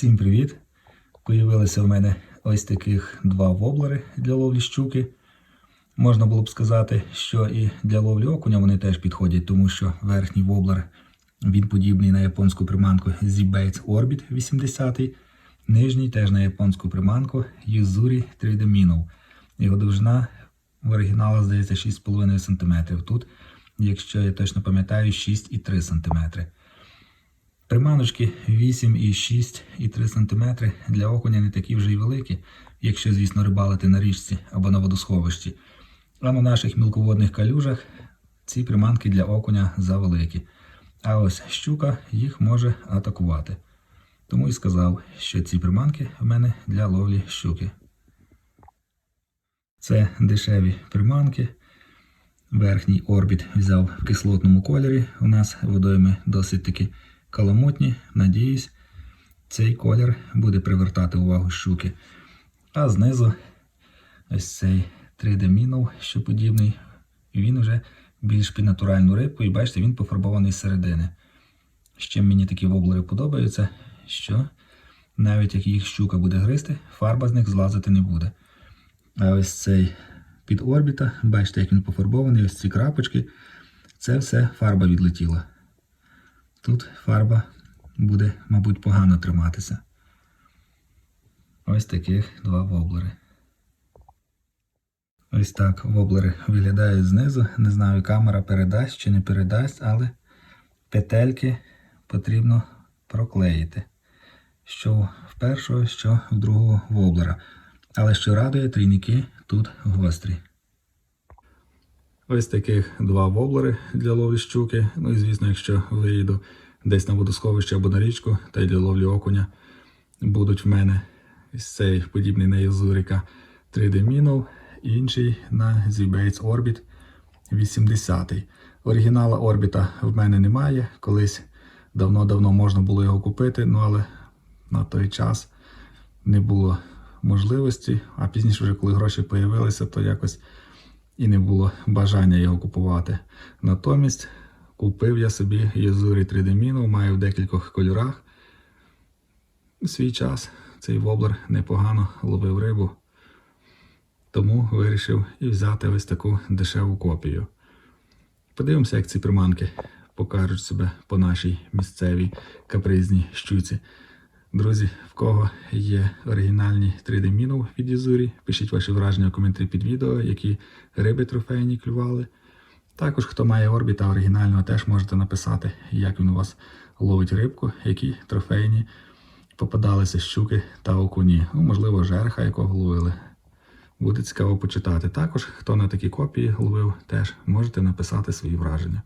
Всім привіт! Появилися в мене ось таких два воблери для ловлі щуки. Можна було б сказати, що і для ловлі окуня вони теж підходять, тому що верхній воблер він подібний на японську приманку Z-Baits Orbit 80, нижній теж на японську приманку Yuzuri 3D Minnow. Його довжина в оригіналах здається 6,5 см. Тут, якщо я точно пам'ятаю, 6,3 см. Приманочки 8 і 6 і 3 см для окуня не такі вже й великі, якщо, звісно, рибалити на річці або на водосховищі. А на наших мілководних калюжах ці приманки для окуня завеликі. А ось щука їх може атакувати. Тому і сказав, що ці приманки в мене для ловлі щуки. Це дешеві приманки. Верхній орбіт взяв в кислотному кольорі. У нас водойми досить таки каламутні. Надіюсь, цей колір буде привертати увагу щуки. А знизу ось цей 3D Minnow, що подібний, він вже більш під натуральну рибку, і бачите, він пофарбований з середини. З чим мені такі воблери подобаються, що навіть як їх щука буде гризти, фарба з них злазити не буде. А ось цей під орбіта, бачите, як він пофарбований, ось ці крапочки, це все фарба відлетіла. Тут фарба буде, мабуть, погано триматися. Ось таких два воблери. Ось так воблери виглядають знизу. Не знаю, камера передасть чи не передасть, але петельки потрібно проклеїти. Що в першого, що в другого воблера. Але що радує, трійники тут гострі. Ось таких два воблери для ловлі щуки. Ну і звісно, якщо виїду десь на водосховище або на річку, та й для ловлі окуня будуть в мене цей подібний на Єзурика 3D Minnow, інший на Z-Baits Orbit 80. Оригінала орбіта в мене немає. Колись давно-давно можна було його купити, ну але на той час не було можливості. А пізніше, вже коли гроші з'явилися, то якось і не було бажання його купувати. Натомість купив я собі Єзурі 3D Minnow, маю в декількох кольорах. Свій час цей воблер непогано ловив рибу, тому вирішив і взяти ось таку дешеву копію. Подивимося, як ці приманки покажуть себе по нашій місцевій капризній щуці. Друзі, в кого є оригінальні 3D Minnow від Єзурі, пишіть ваші враження у коментарі під відео, які риби трофейні клювали. Також, хто має орбіта оригінального, теж можете написати, як він у вас ловить рибку, які трофейні попадалися щуки та окуні. Ну, можливо, жерха, якого ловили. Буде цікаво почитати. Також, хто на такі копії ловив, теж можете написати свої враження.